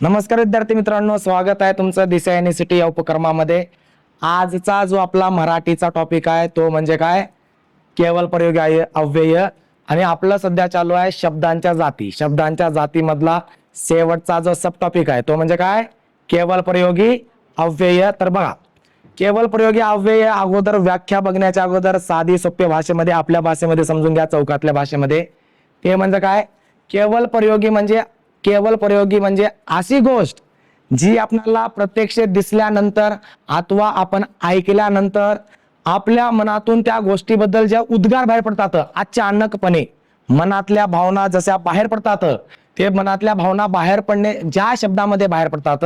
नमस्कार विद्यार्थी मित्रांनो स्वागत आहे तुमचं दिशा युनिव्हर्सिटी या उपक्रमामध्ये. आजचा जो आपला मराठीचा टॉपिक आहे तो म्हणजे काय? केवळ प्रयोगी अव्यय. आणि आपलं सध्या चालू आहे शब्दांच्या जाती. शब्दांच्या जातीमधला शेवटचा जो सब टॉपिक आहे तो म्हणजे काय? केवळ प्रयोगी अव्यय. तर बघा केवळ प्रयोगी अव्यय अगोदर व्याख्या बघण्याच्या अगोदर साधी सोप्या भाषेमध्ये आपल्या भाषेमध्ये समजून घ्या चौकातल्या भाषेमध्ये. ते म्हणजे काय? केवळ प्रयोगी म्हणजे केवळ प्रयोगी म्हणजे अशी गोष्ट जी आपल्याला प्रत्यक्ष दिसल्यानंतर अथवा आपण ऐकल्यानंतर आपल्या मनातून त्या गोष्टीबद्दल ज्या उद्गार बाहेर पडतात अचानकपणे मनातल्या भावना जशा बाहेर पडतात ते मनातल्या भावना बाहेर पडणे ज्या शब्दामध्ये बाहेर पडतात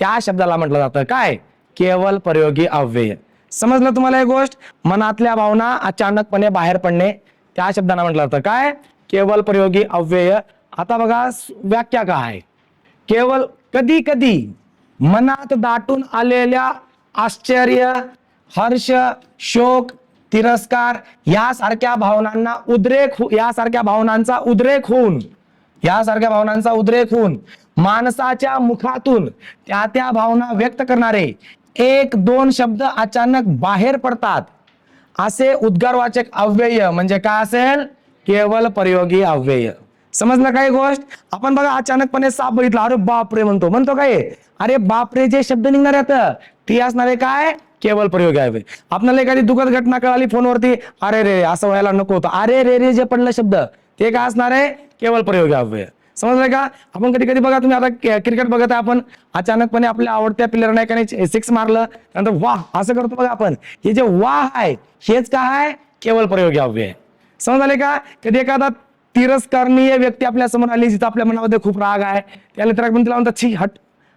त्या शब्दाला म्हटलं जातं. काय? केवळ प्रयोगी अव्यय. समजलं तुम्हाला एक गोष्ट? मनातल्या भावना अचानकपणे बाहेर पडणे त्या शब्दांना म्हटलं जातं. काय? केवळ प्रयोगी अव्यय. आता बघा व्याख्या काय आहे? केवळ कधी कधी मनात दाटून आलेल्या आश्चर्य हर्ष शोक तिरस्कार यासारख्या भावनांना उद्रेक हो- यासारख्या भावनांचा उद्रेक होऊन यासारख्या भावनांचा उद्रेक होऊन माणसाच्या मुखातून त्या त्या भावना व्यक्त करणारे एक दोन शब्द अचानक बाहेर पडतात. असे उद्गारवाचक अव्यय म्हणजे काय असेल? केवळ प्रयोगी अव्यय. समजलं काही गोष्ट? आपण बघा अचानकपणे साप बघितला. अरे बापरे म्हणतो. म्हणतो काय? अरे बापरे जे शब्द निघणार आहेत ती असणारे काय? केवळ प्रयोग आहे. आपल्याला एखादी दुखद घटना कळाली फोनवरती अरे रे असं व्हायला नको होतं. अरे रे रे जे पडलं शब्द ते काय असणार आहे? केवळ प्रयोग आहे. समजलं का? आपण कधी कधी बघा तुम्ही आता क्रिकेट बघत आहे आपण. अचानकपणे आपल्या आवडत्या प्लेअरने एकाने सिक्स मारलं. त्यानंतर वाह असं करतो बघा आपण. हे जे वाह आहे हेच काय आहे? केवळ प्रयोग आहे. समजले का? कधी एखादा तिरस्करणीय व्यक्ती आपल्यासमोर आली जिथं आपल्या मनामध्ये खूप राग आहे. त्याला तर आपण तिला म्हणतात छी हट.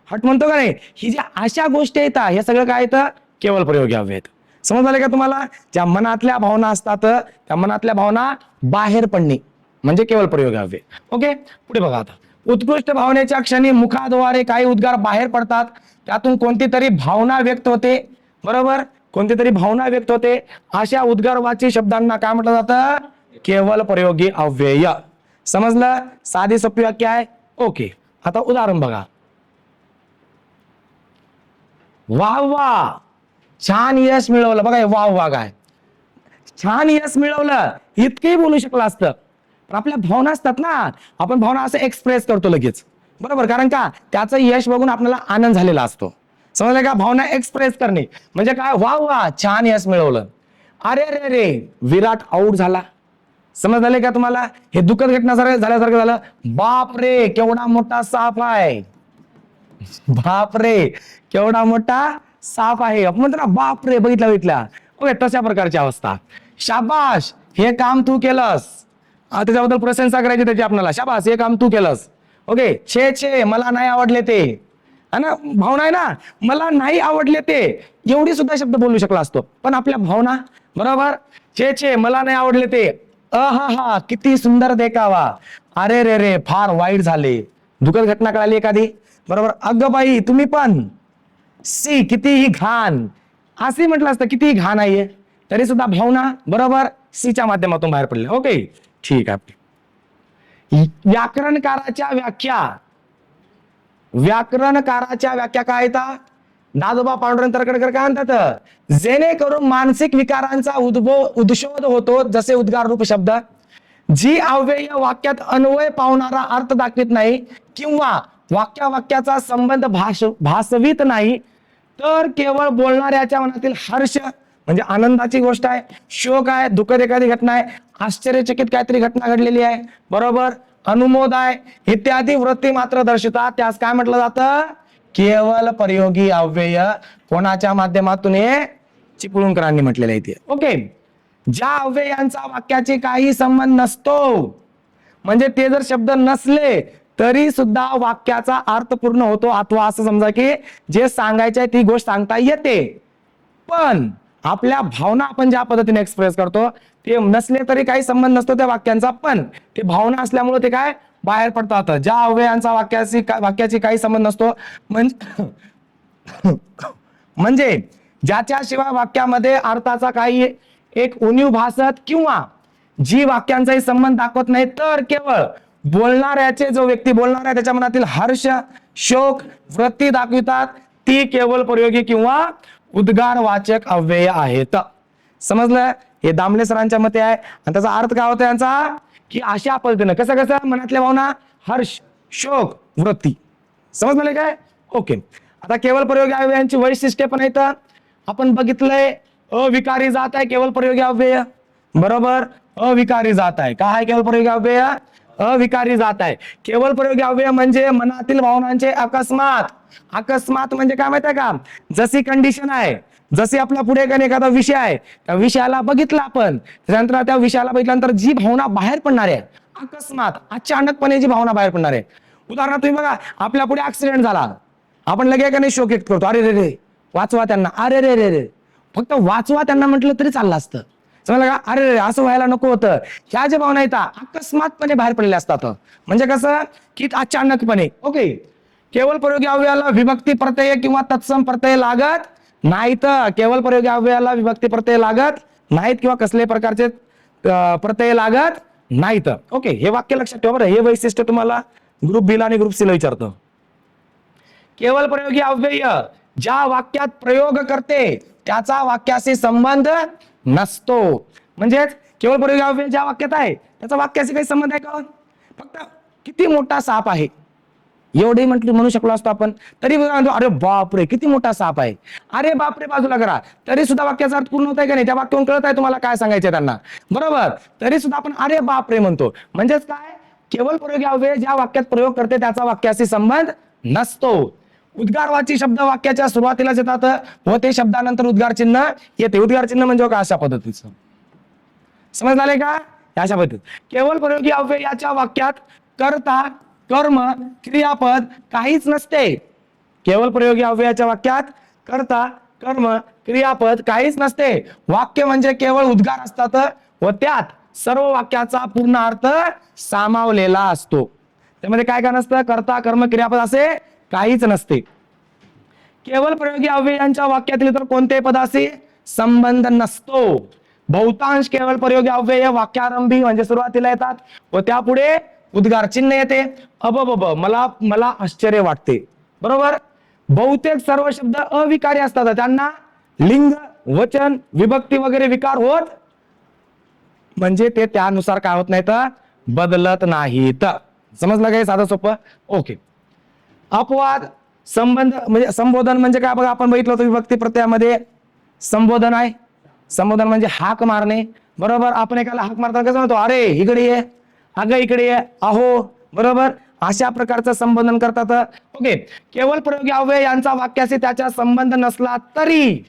हट म्हणतो का नाही? ही ज्या अशा गोष्टी आहेत हे सगळं काय येतं केवळ प्रयोगी हवे आहेत. समजले का तुम्हाला? ज्या मनातल्या भावना असतात त्या मनातल्या भावना बाहेर पडणे म्हणजे केवळ प्रयोग हवे ओके? पुढे बघा आता. उत्कृष्ट भावनेच्या क्षणी मुखाद्वारे काही उद्गार बाहेर पडतात. त्यातून कोणती तरी भावना व्यक्त होते. बरोबर? कोणती तरी भावना व्यक्त होते. अशा उद्गारवाची शब्दांना काय म्हटलं जातं? केवल प्रयोगी अव्यय. समजलं? साधी सोपी वाक्य आहे? ओके. आता उदाहरण बघा. वाह वा. छान यश मिळवलं. बघा हे वाह काय. छान यश मिळवलं. इतकंही बोलू शकलं असतं. पण आपल्या भावना असतात ना. आपण भावना असं एक्सप्रेस करतो लगेच. बरोबर? कारण का? त्याचं यश बघून आपल्याला आनंद झालेला असतो. समजलं का? भावना एक्सप्रेस करणे. म्हणजे काय? वा वा. छान यश मिळवलं. अरे रे रे विराट आऊट झाला. समज झाले का तुम्हाला? हे दुःखद घटना झाल्यासारखं झालं. बाप रे केवढा मोठा साप आहे. बाप रे केवढा मोठा साप आहे. आपण म्हणतो ना बाप रे बघितला बघितला. ओके तशा प्रकारची अवस्था. शाबाश हे काम तू केलंस. त्याच्याबद्दल प्रशंसा करायची त्याची आपल्याला. शाबास हे काम तू केलंस. ओके छे छे मला नाही आवडले ते. ना? भावना आहे ना? मला नाही आवडले ते. एवढी सुद्धा शब्द बोलू शकला असतो. पण आपल्या भावना बरोबर? छे छे मला नाही आवडले ते. अहा हा किती सुंदर देखावा. अरे रे रे फार वाईट झाले. दुखद घटना कळाली एखादी? बरोबर. अगं बाई तुम्ही पण. सी कितीही घाण. असे म्हटलं असतं कितीही घाण आहे. तरी सुद्धा भावना बरोबर? सीच्या माध्यमातून बाहेर पडले. ओके? ठीक आहे. व्याकरणकाराच्या व्याख्या. व्याकरणकाराच्या व्याख्या काय येतात दादोबा पांडुरंग तरकडकर काय म्हणतात? जेणेकरून मानसिक विकारांचा उद्भव उद्शोध होतो जसे उद्गार रूप शब्द. जी अव्यय वाक्यात अन्वय पावणारा अर्थ दाखवित नाही किंवा वाक्या वाक्याचा संबंध भाष भासवित नाही तर केवळ बोलणाऱ्याच्या मनातील हर्ष म्हणजे आनंदाची गोष्ट आहे. शोक आहे दुःखद एखादी घटना आहे आश्चर्यचकित काहीतरी घटना घडलेली आहे. बरोबर? अनुमोद आहे. इत्यादी वृत्ती मात्र दर्शवतात. त्यास काय म्हटलं जातं? केवळ प्रयोगी अव्यय. कोणाच्या माध्यमातून हे? चिपळूणकरांनी म्हटलेलं आहे ते. ओके ज्या अव्ययांचा वाक्याचे काही संबंध नसतो म्हणजे ते जर शब्द नसले तरी सुद्धा वाक्याचा अर्थ पूर्ण होतो. अथवा असं समजा की जे सांगायचे ती गोष्ट सांगता येते. पण आपल्या भावना आपण ज्या पद्धतीने एक्सप्रेस करतो ते नसले तरी काही संबंध नसतो त्या वाक्यांचा. पण ते भावना असल्यामुळे ते काय? बाहेर पडतात ज्या अव्ययांचा वाक्याशी वाक्याची काही संबंध नसतो म्हणजे म्हणजे वाक्यामध्ये अर्थाचा काही एक उणीव भासत किंवा जी वाक्यांचाही संबंध दाखवत नाही तर केवळ बोलणाऱ्याचे जो व्यक्ती बोलणार आहे त्याच्या मनातील हर्ष शोक वृत्ती दाखवितात ती केवळ प्रयोगी किंवा उद्गारवाचक अव्यय आहेत. समजलं? हे दामले सरांच्या मते आहे. आणि त्याचा अर्थ काय होता यांचा? की अशा पद्धतीनं कसं कसं मनातल्या भावना हर्ष शोक वृत्ती. समजलं काय? ओके. आता केवळ प्रयोगी अव्ययांची वैशिष्ट्ये पण आहेत आपण बघितलंय अविकारी जात आहे केवळ प्रयोगी अव्यय. बरोबर? अविकारी जात आहे. काय आहे केवळ प्रयोगी अव्यय? अविकारी जात आहे. केवळ प्रयोगी अव्यय म्हणजे मनातील भावनांचे अकस्मात. अकस्मात म्हणजे काय माहिती आहे का? जशी कंडिशन आहे जसे आपल्या पुढे काही एखादा विषय आहे त्या विषयाला बघितला आपण त्यानंतर त्या विषयाला बघितल्यानंतर जी भावना बाहेर पडणार आहे अकस्मात अचानकपणे जी भावना बाहेर पडणार आहे. उदाहरणार्थ तुम्ही बघा आपल्या पुढे ऍक्सिडेंट झाला. आपण लगे का नाही शोक करतो? अरे रे रे वाचवा त्यांना. अरे रे रे रे. फक्त वाचवा त्यांना म्हटलं तरी चाललं असतं. समजलं का? अरे रे असं व्हायला नको होतं. ह्या ज्या भावना येतात अकस्मातपणे बाहेर पडलेल्या असतात. म्हणजे कसं? की अचानकपणे. ओके केवळ प्रयोगी अवयवाला विभक्ती प्रत्यय किंवा तत्सम प्रत्यय लागत नाहीत केवळ प्रयोगी अव्ययाला विभक्ती प्रत्यय लागत नाहीत किंवा कसले प्रकारचे प्रत्यय लागत नाहीत ओके हे वाक्य लक्षात ठेवा बरं. हे वैशिष्ट्य तुम्हाला ग्रुप बीला आणि ग्रुप सीला विचारतं. केवळ प्रयोगी अव्यय ज्या वाक्यात प्रयोग करते त्याचा वाक्याशी संबंध नसतो. म्हणजेच केवळ प्रयोगी अव्यय ज्या वाक्यात आहे त्याचा वाक्याशी काही संबंध आहे का? फक्त किती मोठा साप आहे? एवढे म्हटलं म्हणू शकलो असतो आपण. तरी अरे बापरे किती मोठा साप आहे. अरे बापरे बाजूला करा. तरी सुद्धा वाक्याचा अर्थ पूर्ण होत आहे का नाही? त्या वाक्यावरून कळत आहे तुम्हाला काय सांगायचे त्यांना. बरोबर? तरी सुद्धा आपण अरे बापरे म्हणतो. म्हणजेच काय? केवळ प्रयोग अव्यय ज्या वाक्यात प्रयोग करते त्याचा वाक्याशी संबंध नसतो. उद्गारवाची शब्द वाक्याच्या सुरुवातीलाच येतात. व ते शब्दानंतर उद्गार चिन्ह येते. उद्गार चिन्ह म्हणजे का अशा पद्धतीचं. समज आले का? या अशा पद्धतीत केवळ प्रयोगी अव्यय याच्या वाक्यात करता कर्म क्रियापद काहीच नसते. केवळ प्रयोगी अव्ययाच्या वाक्यात कर्ता कर्म क्रियापद काहीच नसते. वाक्य म्हणजे केवळ उद्गार असतात व त्यात सर्व वाक्याचा पूर्ण अर्थ सामावलेला असतो. त्यामध्ये काय काय नसतं? कर्ता कर्म क्रियापद असे काहीच नसते. केवळ प्रयोगी अव्ययांच्या वाक्यातील इतर कोणत्याही पदाशी संबंध नसतो. बहुतांश केवळ प्रयोगी अव्यय वाक्यारंभी म्हणजे सुरुवातीला येतात व त्यापुढे उद्गार चिन्ह येते. अबब मला मला आश्चर्य वाटते. बरोबर? बहुतेक सर्व शब्द अविकारी असतात. त्यांना लिंग वचन विभक्ती वगैरे विकार होत म्हणजे ते त्यानुसार काय होत नाहीत? बदलत नाहीत. समजलं काय साधं सोपं? ओके. अपवाद संबंध म्हणजे संबोधन म्हणजे काय? बघा आपण बघितलं होतं विभक्ती प्रत्ययामध्ये संबोधन आहे. संबोधन म्हणजे हाक मारणे. बरोबर? आपण एकाला हाक मारताना कसं म्हणतो अरे इकडे ये. अगं इकडे अहो बरोबर? अशा प्रकारचं संबोधन करतात. ओके. केवळ प्रयोगी अव्यय यांचा वाक्याशी त्याचा संबंध नसला तरी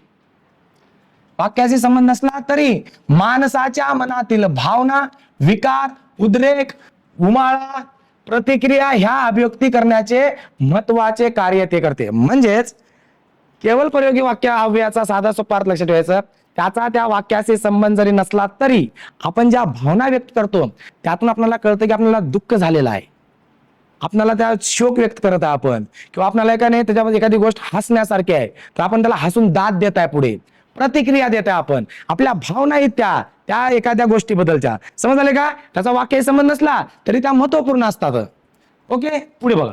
वाक्याशी संबंध नसला तरी माणसाच्या मनातील भावना विकार उद्रेक उमाळा प्रतिक्रिया ह्या अभिव्यक्ती करण्याचे महत्त्वाचे कार्य ते करते. म्हणजेच केवळ प्रयोगी वाक्य अव्ययाचा साधा सोपा अर्थ लक्षात ठेवायचं. त्याचा त्या वाक्याशी संबंध जरी नसला तरी आपण ज्या भावना व्यक्त करतो त्यातून आपल्याला कळतं की आपल्याला दुःख झालेलं आहे. आपल्याला त्या शोक व्यक्त करत आहे आपण. किंवा आपल्याला का नाही त्याच्यामध्ये एखादी गोष्ट हसण्यासारखी आहे तर आपण त्याला हसून दाद देत आहे पुढे. प्रतिक्रिया देत आहे आपण. आपल्या भावना आहेत त्या त्या एखाद्या गोष्टीबद्दलच्या. समज आले का? त्याचा वाक्य संबंध नसला तरी त्या महत्त्वपूर्ण असतात. ओके? पुढे बघा.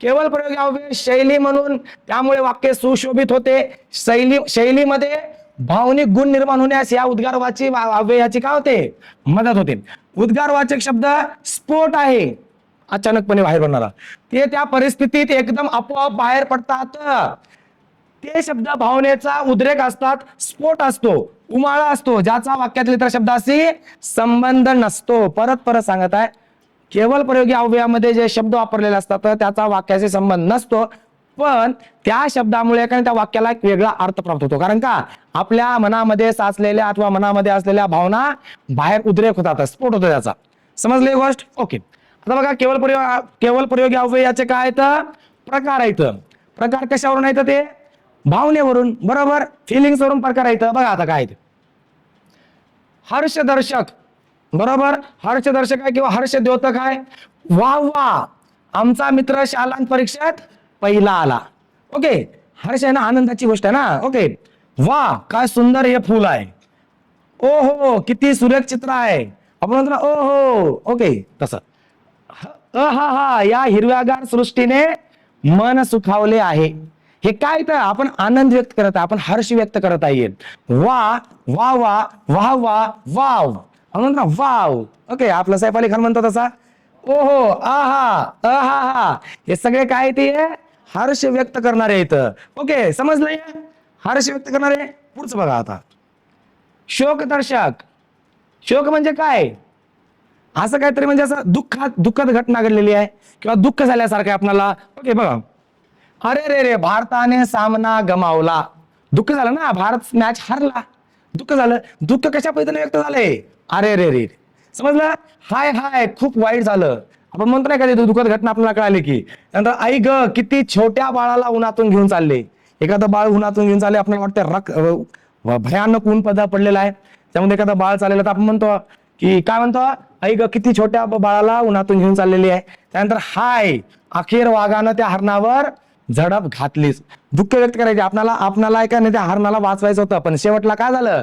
केवळ प्रयोग शैली म्हणून त्यामुळे वाक्य सुशोभित होते. शैली शैलीमध्ये भावनिक गुण निर्माण होण्यास या उद्गारवाची अव्ययाची काय होते? मदत होते. उद्गारवाचक शब्द स्फोट आहे. अचानकपणे बाहेर पडणारा. ते त्या परिस्थितीत एकदम आपोआप बाहेर पडतात. ते शब्द भावनेचा उद्रेक असतात स्फोट असतो उमाळा असतो. ज्याचा वाक्यातील इतर शब्दाशी संबंध नसतो. परत परत सांगत आहे. केवळ प्रयोगी अव्ययामध्ये जे शब्द वापरलेले असतात त्याचा वाक्याशी संबंध नसतो. पण त्या शब्दामुळे त्या वाक्याला एक वेगळा अर्थ प्राप्त होतो. कारण का? आपल्या मनामध्ये साचलेल्या अथवा मनामध्ये असलेल्या भावना बाहेर उद्रेक होतात स्फोट होतो त्याचा. समजले गोष्ट? ओके. आता बघा केवळ प्रयोग केवळ प्रयोगी अव्ययाचे काय आहेत? प्रकार आहेत. प्रकार कशावरून आहेत ते? भावनेवरून. बरोबर? फिलिंग्स वरून प्रकार आहेत. बघा आता काय आहेत. हर्षदर्शक. बरोबर? हर्षदर्शक आहे किंवा हर्ष द्योतक आहे? वा वा आमचा मित्र शालांत परीक्षेत पहिला आला. ओके? हर्ष आहे ना आनंदाची गोष्ट आहे ना? ओके? वा काय सुंदर हे फुल आहे. ओ हो किती सुरेख चित्र आहे आपण म्हणतो ना ओ हो ओके? तसं. अहा हा या हिरव्यागार सृष्टीने मन सुखावले आहे. हे काय तर आपण आनंद व्यक्त करत आहे आपण हर्ष व्यक्त करत आहे. वा वा वा वा वा वाव. आपण म्हणतो ना वाव. ओके आपलं साहेब अली खान म्हणतो तसा. ओहो आहा अहा हा हे. सगळे काय ते? हर्ष व्यक्त करणारे इथं ओके समजलंय हर्ष व्यक्त करणारे? पुढचं बघा आता. शोकदर्शक शोक म्हणजे काय? असं काहीतरी म्हणजे असं दुःखात दुःखद घटना घडलेली आहे किंवा दुःख झाल्यासारखं आहे आपल्याला. ओके बघा. अरे रे रे भारताने सामना गमावला. दुःख झालं ना? भारत मॅच हरला. दुःख झालं. दुःख कशा पद्धतीने व्यक्त झालंय? अरे रे रे. समजलं? हाय हाय खूप वाईट झालं. आपण म्हणतो नाही का ते दुःखद घटना आपल्याला कळाली की. नंतर आई ग किती छोट्या बाळाला उन्हातून घेऊन चालले. एखादं बाळ उन्हातून घेऊन चालले आपल्याला वाटतं रक भयानक ऊन पदा पडलेला आहे. त्यामध्ये एखादं बाळ चाललेलं तर आपण म्हणतो की काय म्हणतो? आई ग किती छोट्या बाळाला उन्हातून घेऊन चाललेली आहे. त्यानंतर हाय अखेर वाघानं त्या हरणावर झडप घातलीच दुःख व्यक्त करायचे आपणाला आपणाला ऐका नाही त्या हरणाला वाचवायचं होतं पण शेवटला काय झालं?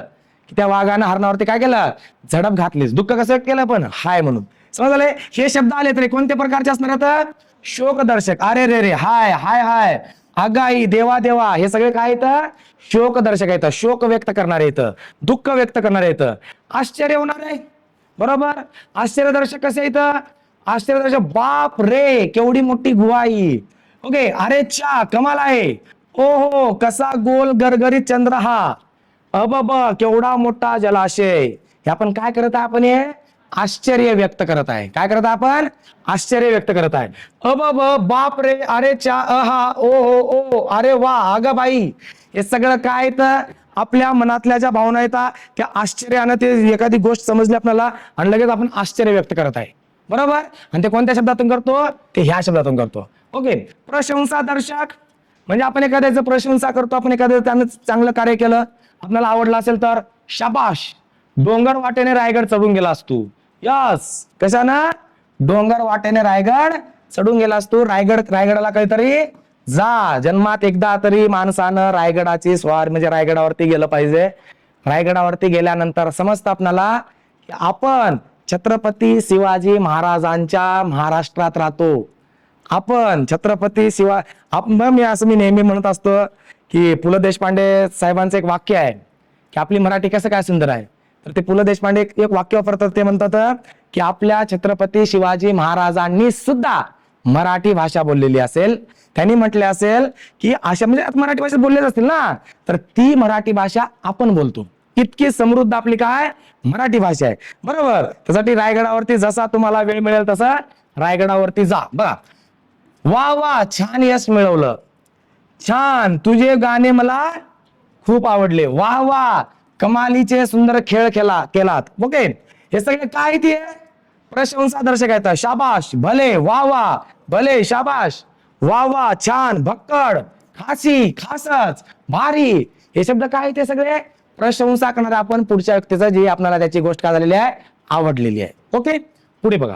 की त्या वाघानं हरणावरती काय केलं? झडप घातलीच दुःख कसं व्यक्त केलं पण हाय म्हणून. समजले? हे शब्द आले तरी कोणत्या प्रकारचे असणार आहेत? शोकदर्शक. अरे रे रे हाय हाय हाय. अगाई देवा देवा. हे सगळे काय येतं शोकदर्शक येतं शोक व्यक्त करणारे येतं दुःख व्यक्त करणारे येतं आश्चर्य होणार आहे. बरोबर? आश्चर्यदर्शक कसे येतं आश्चर्यदर्शक बाप रे केवढी मोठी गुवाई ओके अरे चा कमाल आहे. ओ हो कसा गोल गरगरीत चंद्र हा. अब केवढा मोठा जलाशय. हे आपण काय करत आहे आपण हे? आश्चर्य व्यक्त करत आहे. काय करत आहे आपण? आश्चर्य व्यक्त करत आहे. अब बाप रे अरे चा अहा ओ हो ओ अरे वा अग बाई. हे सगळं काय तर? आपल्या मनातल्या ज्या भावना येतात त्या आश्चर्यानं ते एखादी गोष्ट समजली आपल्याला आणि लगेच आपण आश्चर्य व्यक्त करत आहे. बरोबर? आणि ते कोणत्या शब्दातून करतो? ते ह्या शब्दातून करतो. ओके. प्रशंसा दर्शक. म्हणजे आपण एखाद्याचं प्रशंसा करतो आपण एखाद्या त्यानं चांगलं कार्य केलं आपल्याला आवडलं असेल तर शाबाश. डोंगर वाटेने रायगड चढून गेला असतो यस. कशानं? डोंगर वाटेने रायगड चढून गेला असतो रायगड रायगडाला काहीतरी जा. जन्मात एकदा तरी माणसानं रायगडाची स्वार म्हणजे रायगडावरती गेलं पाहिजे. रायगडावरती गेल्यानंतर समजतं आपणाला आपण छत्रपती शिवाजी महाराजांच्या महाराष्ट्रात राहतो. आपण छत्रपती शिवा आपण मी असं मी नेहमी म्हणत असतो की पु ल देशपांडे साहेबांचं एक वाक्य आहे की आपली मराठी कसं काय सुंदर आहे? तर ते पु ल देशपांडे एक वाक्य वापरतात ते म्हणतात की आपल्या छत्रपती शिवाजी महाराजांनी सुद्धा मराठी भाषा बोललेली असेल. त्यांनी म्हटले असेल की अशा म्हणजे मराठी भाषेत बोललेच असतील ना? तर ती मराठी भाषा आपण बोलतो. इतकी समृद्ध आपली काय? मराठी भाषा आहे. बरोबर? त्यासाठी रायगडावरती जसा तुम्हाला वेळ मिळेल तसा रायगडावरती जा. बघा. वा वा छान यश मिळवलं. छान. तुझे गाणे मला खूप आवडले. वा वा. कमालीचे सुंदर खेळ खेळा केलात. ओके हे सगळे काय ते? प्रशंसा दर्शक आहेत. शाबाश. भले वा वा भले शाबाश. वा वा छान. भक्कड. खासी खासच. भारी. हे शब्द काय आहे ते सगळे? प्रशंसा करणारे आपण पुढच्या व्यक्तीचं जी आपल्याला त्याची गोष्ट काय झालेली आहे आवडलेली आहे. ओके पुढे बघा.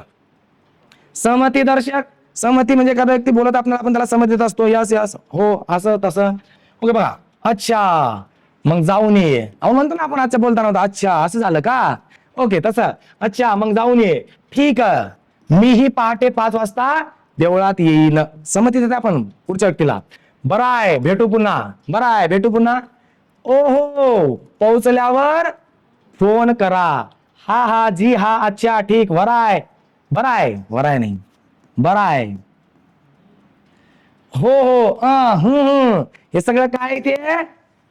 सहमती दर्शक. सहमती म्हणजे एखादा व्यक्ती बोलत आपल्याला आपण त्याला सहमत देत असतो. Yes yes. हो असं तसं. ओके बघा. अच्छा. मग जाऊन ये. अहो म्हणतो ना आपण आजच्या बोलताना होता अच्छा असं झालं का? ओके तसं. अच्छा मग जाऊन ये. ठीक मीही पहाटे पाच वाजता देवळात येईन. समती देते आपण पुढच्या व्यक्तीला. बरं आहे भेटू पुन्हा. बरं आहे भेटू पुन्हा. ओ हो पोहोचल्यावर फोन करा. हा हा जी हा अच्छा ठीक वराय बराय वराय नाही. बराय हो हो हम्म, हम्म. हे सगळं काय आहे ते?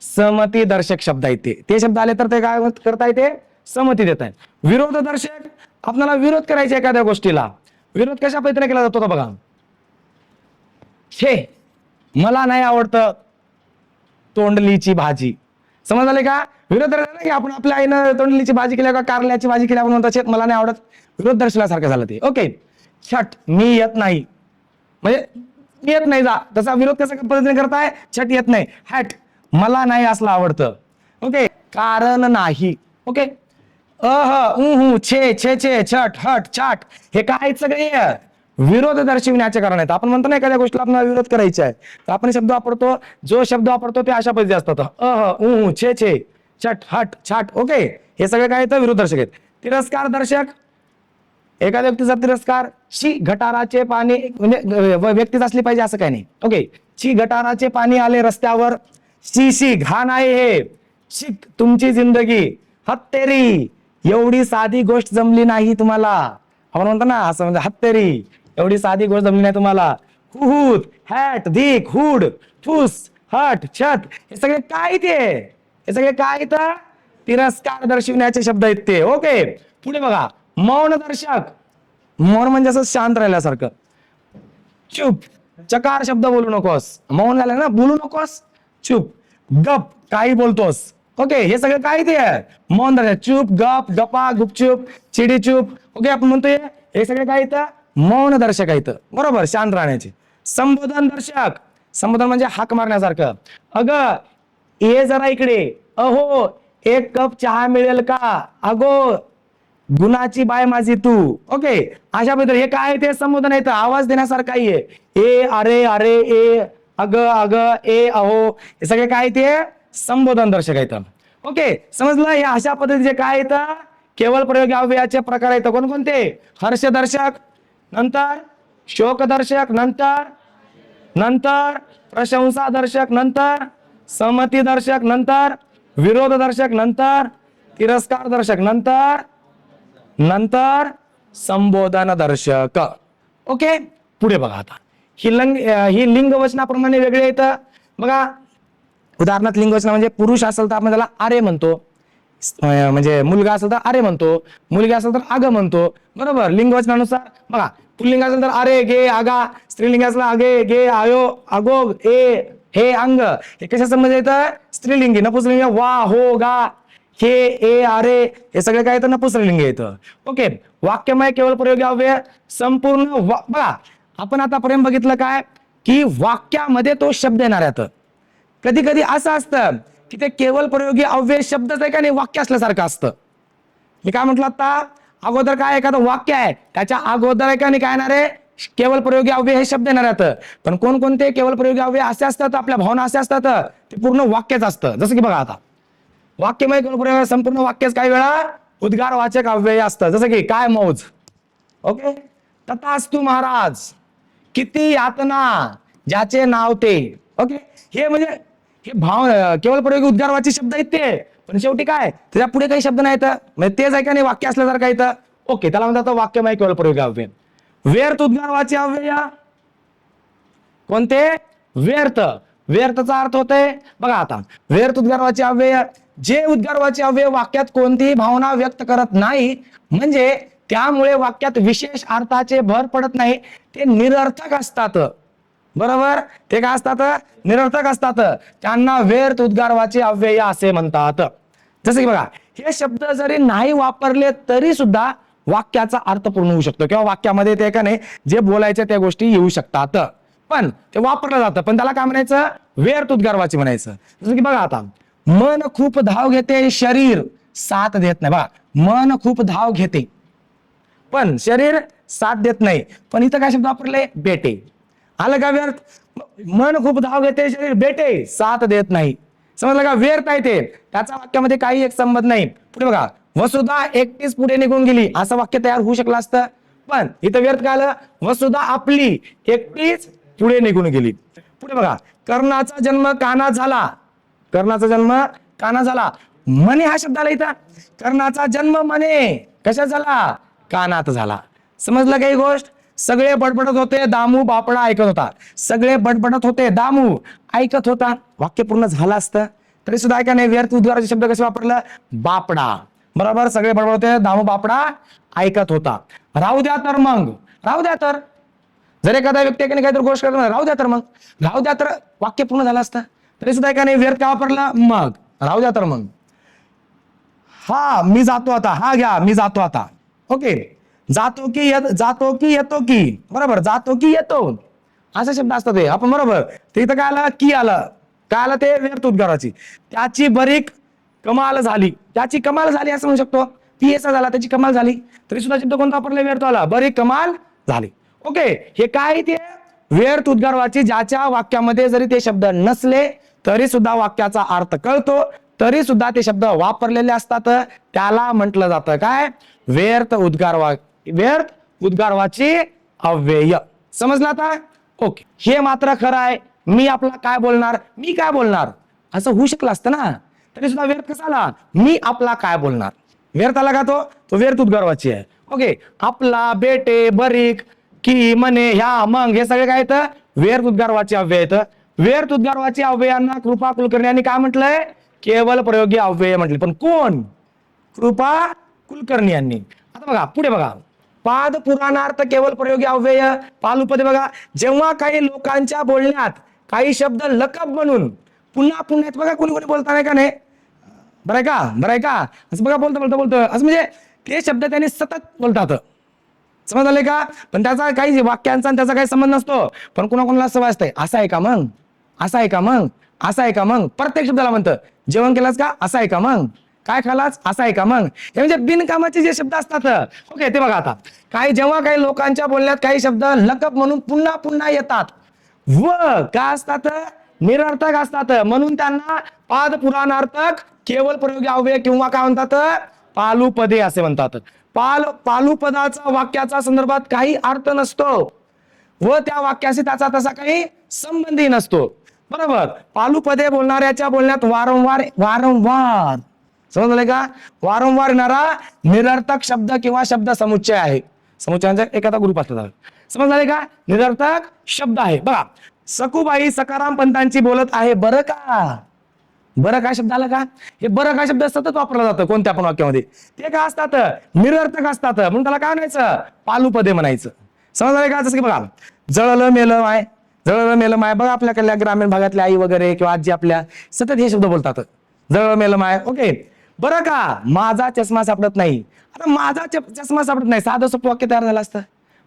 समती दर्शक शब्द आहेत ते. ते शब्द आले तर ते काय करता येते समती देत आहेत. विरोध दर्शक आपल्याला विरोध करायचा एखाद्या गोष्टीला. विरोध कशा पद्धतीने केला जातो बघा. छे मला नाही आवडतं तोंडलीची भाजी. समज आले का? विरोध दर्शक की आपण आपल्या आईनं तोंडलीची भाजी केली का कारल्याची भाजी केली आपण म्हणतो मला नाही आवडत. विरोध दर्शनासारखं झालं ते. ओके. छट मी येत नाही. म्हणजे मी येत नाही जा. तसा विरोध कसा पद्धतीने करताय? छट येत नाही. हॅट. मला नाही असलं आवडतं. ओके? कारण नाही. ओके? अह उहू छे छे छे छट हट छाट हे काय आहेत सगळे? विरोध दर्शविण्याचे कारण आहेत. आपण म्हणतो ना एखाद्या गोष्टीला आपल्याला विरोध करायचा आहे तर आपण शब्द वापरतो. जो शब्द वापरतो ते अशा पद्धती असतात. अह उहू छे छे छट हट छाट ओके? हे सगळे काय येतं विरोध दर्शक आहेत. तिरस्कार दर्शक. एखाद्या व्यक्तीचा तिरस्कार शी गटाराचे पाणी म्हणजे व्यक्तीच असली पाहिजे असं काही नाही. ओके? शी गटाराचे पाणी आले रस्त्यावर शी शी घाण आहे हे. शिक तुमची जिंदगी. हत्तेरी. एवढी साधी गोष्ट जमली नाही तुम्हाला. आपण म्हणतो ना असं म्हणजे हत्तेरी. एवढी साधी गोष्ट जमली नाही तुम्हाला. हुहूत हॅट धीक हुड फुस हट छत हे सगळे काय ते हे? सगळे काय इथं तिरस्कार दर्शविण्याचे शब्द आहेत ते. ओके. पुढे बघा. मौन दर्शक. मौन म्हणजे असं शांत राहिल्यासारखं. चुप. चकार शब्द बोलू नकोस. मौन झालं ना बोलू नकोस. चुप गप काही बोलतोस. ओके हे सगळं काय ते आहे? मौन दर्शक चुप गप गपा गुपचूप चिडी चुप. ओके आपण म्हणतोय हे सगळे काय इथं? मौन दर्शक आहे इथं. बरोबर शांत राहण्याचे. संबोधन दर्शक. संबोधन म्हणजे हाक मारण्यासारखं. अग ये जरा इकडे. अहो एक कप चहा मिळेल का? अगो गुणाची बाय माझी तू. ओके अशा पद्धतीने हे काय ते संबोधन येतं आवाज देण्यासारखं आहे. ए अरे अरे ए. अग अग ए अहो हे सगळे काय ते? संबोधन दर्शक येतं ओके समजलं? हे अशा पद्धतीचे काय येतं केवळ प्रयोग अव्ययाचे प्रकार येतं कोणकोणते हर्षदर्शक नंतर शोकदर्शक नंतर नंतर प्रशंसा दर्शक नंतर समती दर्शक नंतर विरोध दर्शक नंतर तिरस्कार दर्शक नंतर नंतर संबोधन दर्शक. ओके पुढे बघा आता. ही लंग ही लिंग वचनाप्रमाणे वेगळे येतं बघा उदाहरणार्थ लिंगवचना म्हणजे पुरुष असेल तर आपण त्याला आरे म्हणतो. म्हणजे मुलगा असेल तर आरे म्हणतो. मुलगी असेल तर आग म्हणतो. बरोबर? लिंगवचनानुसार बघा पुल्लिंग असेल तर अरे गे आगा स्त्रीलिंग असेल आगे गे आयो अगो ए हे अंग. हे कशा संबंध येतं? स्त्रीलिंगी नपुसलिंग वा हो गा हे ए अरे हे सगळे काय येतं? नपुसलिंग येतं. ओके वाक्यमय केवळ प्रयोगी अव्यय संपूर्ण बघा आपण आतापर्यंत बघितलं काय? की वाक्यामध्ये तो शब्द येणार आहे कधी कधी असं असतं की ते केवळ प्रयोगी अव्यय शब्दच आहे का नाही? वाक्य असल्यासारखं असतं. मी काय म्हटलं आता? अगोदर काय एखादं वाक्य आहे त्याच्या अगोदर आहे का नाही काय येणार आहे? केवळ प्रयोगी अव्यय हे शब्द येणार आहेत पण कोणकोणते केवळ प्रयोगी अव्यय असे असतात आपल्या भावना असे असतात ते पूर्ण वाक्यच असतं. जसं की बघा आता. वाक्यमय केवळ प्रयोग संपूर्ण वाक्यच काही वेळा उद्गारवाचक अव्यय असतं. जसं की काय मौज. ओके? तथास्तु महाराज. किती यातना ज्याचे नाव ते. ओके हे म्हणजे हे भाव केवळ प्रयोगी उद्गारवाचे शब्द आहेत ते. पण शेवटी काय? त्याच्या पुढे काही शब्द नाही म्हणजे तेच आहे का नाही? वाक्य असल्यासारखं येतं ओके त्याला म्हणतात वाक्यमय केवळ प्रयोगी अव्यय. व्यर्थ उद्गारवाचे अव्यय. कोणते? व्यर्थ. व्यर्थचा अर्थ होतोय बघा आता. व्यर्थ उद्गारवाचे अव्यय. जे उद्गारवाचे अव्यय वाक्यात कोणतीही भावना व्यक्त करत नाही म्हणजे त्यामुळे वाक्यात विशेष अर्थाचे भर पडत नाही. ते निरर्थक असतात. बरोबर? ते काय असतात? निरर्थक असतात. त्यांना व्यर्थ उद्गारवाचे अव्यय असे म्हणतात. जसं की बघा हे शब्द जरी नाही वापरले तरी सुद्धा वाक्याचा अर्थ पूर्ण होऊ शकतो. किंवा वाक्यामध्ये ते का नाही जे बोलायचे त्या गोष्टी येऊ शकतात. पण ते वापरलं जातं. पण त्याला काय म्हणायचं? व्यर्थ उद्गारवाची म्हणायचं. जसं की बघा आता मन खूप धाव घेते शरीर साथ देत नाही. बघा मन खूप धाव घेते. पण शरीर साथ देत नाही. पण इथं काय शब्द वापरले? बेटे. आलं का व्यर्थ? मन खूप धाव घेते शरीर बेटे साथ देत नाही. समजलं का? व्यर्थ आहे ते. त्याचा वाक्यामध्ये काही एक संबंध नाही. पुढे बघा. वसुधा एकटीच पुढे निघून गेली. असं वाक्य तयार होऊ शकलं असतं. पण इथं व्यर्थ काय आलं? वसुधा आपली एकटीच पुढे निघून गेली. पुढे बघा. कर्णाचा जन्म काना झाला. कर्णाचा जन्म काना झाला. मने हा शब्द आला इथं. कर्णाचा जन्म मने. कशा झाला? कानात झाला. समजलं काही गोष्ट? सगळे बडबडत होते दामू बापडा ऐकत होता. सगळे बडबडत होते दामू ऐकत होता. वाक्य पूर्ण झालं असतं. तरी सुद्धा ऐका नाही व्यर्थ उद्गाराचे शब्द कसे वापरलं? बापडा. बरोबर? सगळे बडबड होते दामू बापडा ऐकत होता. राहू द्या तर मग. राहू द्या तर. जर एखादा व्यक्ती एकाने काहीतरी गोष्ट करत राहू द्या तर मग. राहू द्या तर वाक्य पूर्ण झालं असतं. तरी सुद्धा एका नाही व्यर्थ का वापरला? मग. राहू द्या तर मग. हा मी जातो आता. हा घ्या मी जातो आता. ओके. जातो की येत जातो की येतो की. बरोबर जातो की येतो. असे शब्द असतात ते. आपण बरोबर. ते इथं काय आलं? की आलं. काय आलं ते? व्यर्थ उद्गाराची. त्याची बरीक कमाल झाली. त्याची कमाल झाली असं म्हणू शकतो. पी एस झाला त्याची कमाल झाली. तरी सुद्धा शब्द कोणता वापरला? व्यर्थ आला. बरीक कमाल झाली. ओके. हे काय ते? व्यर्थ उद्गारवाची ज्याच्या वाक्यामध्ये जरी ते शब्द नसले तरी सुद्धा वाक्याचा अर्थ कळतो. तरी सुद्धा ते शब्द वापरलेले असतात. त्याला म्हटलं जातं. काय? व्यर्थ उद्गार वा व्यर्थ उद्गारवाची अव्यय. समजलं आता? ओके हे मात्र खरं आहे. मी आपला काय बोलणार? मी काय बोलणार? असं होऊ शकलं असतं ना? तरी सुद्धा व्यर्थ कसा आला? मी आपला काय बोलणार? व्यर्थ आला का तो? तो व्यर्थ उद्गारवाची आहे. ओके आपला बेटे बरीक की मने ह्या मग हे सगळे काय येतं व्यर्थ उद्गारवाचे अव्यय येतं व्यर्थ उद्गारवाची अव्ययांना कृपा कुलकर्णी यांनी काय म्हटलंय? केवळ प्रयोगी अव्यय म्हटले. पण कोण? कृपा कुलकर्णी यांनी. आता बघा पुढे बघा. पाद पुराणार्थ केवळ प्रयोगी अव्यय. पालुपदे बघा. जेव्हा काही लोकांच्या बोलण्यात काही शब्द लकब म्हणून पुन्हा पुन्हा बघा कोणी कोणी बोलताना का नाही? बरं आहे का? बरं आहे का? असं बघा बोलतो बोलतो बोलतो. असं म्हणजे ते शब्द त्यांनी सतत बोलतात. समज आले का? पण त्याचा काही वाक्यांचा आणि त्याचा काही संबंध नसतो. पण कोणाकोणाला असं वाचतंय असं आहे का मग? असं आहे का मग? असं आहे का मग? प्रत्येक शब्दाला म्हणतं. जेवण केलंस का? असं आहे का मग? काय खालाच असं आहे का मग? हे म्हणजे बिनकामाचे जे शब्द असतात ओके ते बघा आता. काही जेव्हा काही लोकांच्या बोलण्यात काही शब्द लकप म्हणून पुन्हा पुन्हा येतात. व काय असतात? निरर्थक असतात. म्हणून त्यांना पाद पुराणार्थक केवळ प्रयोगी अव्यय किंवा काय म्हणतात? पालुपदे असे म्हणतात. पाल पालुपदाचा वाक्याचा संदर्भात काही अर्थ नसतो. व त्या वाक्याशी त्याचा तसा काही संबंधही नसतो. बरोबर? पालुपदे बोलणाऱ्याच्या बोलण्यात वारंवार वारंवार समजलं का? वारंवार येणारा निरर्थक शब्द किंवा शब्द समुच्चय आहे. समुच्चयांचा म्हणजे एखादा ग्रुप असला समजलं का? निरर्थक शब्द आहे. बघा सकुबाई सकाराम पंतांची बोलत आहे बरं का? बरं काय शब्द आला का? हे बरं काय शब्द सतत वापरला जातं कोणत्या पण वाक्यामध्ये. ते काय असतात? निरर्थक असतात. म्हणून त्याला काय म्हणायचं? पालुपदे म्हणायचं. समजलं का? जसं की बघा जळलं मेलं माय जळलं मेलं माय. बघा आपल्याकडल्या ग्रामीण भागातल्या आई वगैरे किंवा आजी आपल्या सतत हे शब्द बोलतात. जळलं मेलं माय ओके. बरं का? माझा चष्मा सापडत नाही. आता माझा चष्मा सापडत नाही. साधं सोपं वाक्य तयार झालं असतं.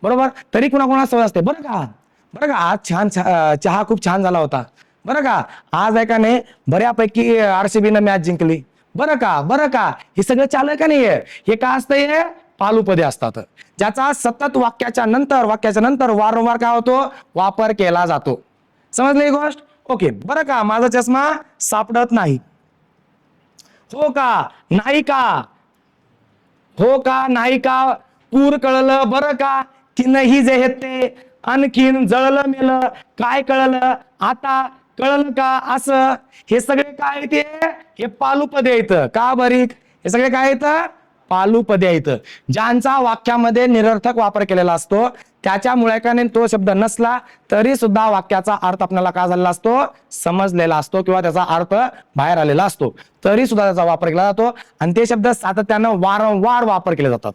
बरोबर? तरी कुणाकुणा सवय असते. बरं का? बरं का? आज छान छा- चहा खूप छान झाला होता. बरं का? आज ऐका नाही बऱ्यापैकी आरसीबीनं मॅच जिंकली. बरं का? बरं का? हे सगळं चालू का नाहीये हे काय असतं हे पालुपदे असतात. ज्याचा सतत वाक्याच्या नंतर वाक्याच्या नंतर वारंवार काय होतो? वापर केला जातो. समजली ही गोष्ट? ओके. बरं का? माझा चष्मा सापडत नाही. हो का? नाही का? हो का? नाही का? पूर कळलं बरं का? की नाही जे हे ते आणखीन जळलं मेलं. काय कळलं? आता कळलं का? असं. हे सगळे काय ते? हे पालुपदे येतं का बरीक हे सगळे काय येतं पालुपदे येतं ज्यांचा वाक्यामध्ये निरर्थक वापर केलेला असतो त्याच्यामुळे का नाही तो शब्द नसला तरी सुद्धा वाक्याचा अर्थ आपल्याला काय झालेला असतो? समजलेला असतो किंवा त्याचा अर्थ बाहेर आलेला असतो. तरी सुद्धा त्याचा वापर केला जातो आणि ते शब्द सातत्यानं वारंवार वापर केले जातात.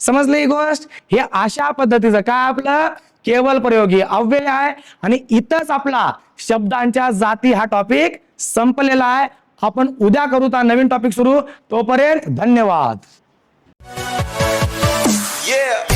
समजले ही गोष्ट? हे अशा पद्धतीचं काय आपलं? केवळ प्रयोगी अव्यय आहे आणि इथंच आपला शब्दांच्या जाती हा टॉपिक संपलेला आहे. आपण उद्या करू नवीन टॉपिक सुरू. तोपर्यंत धन्यवाद. Yeah.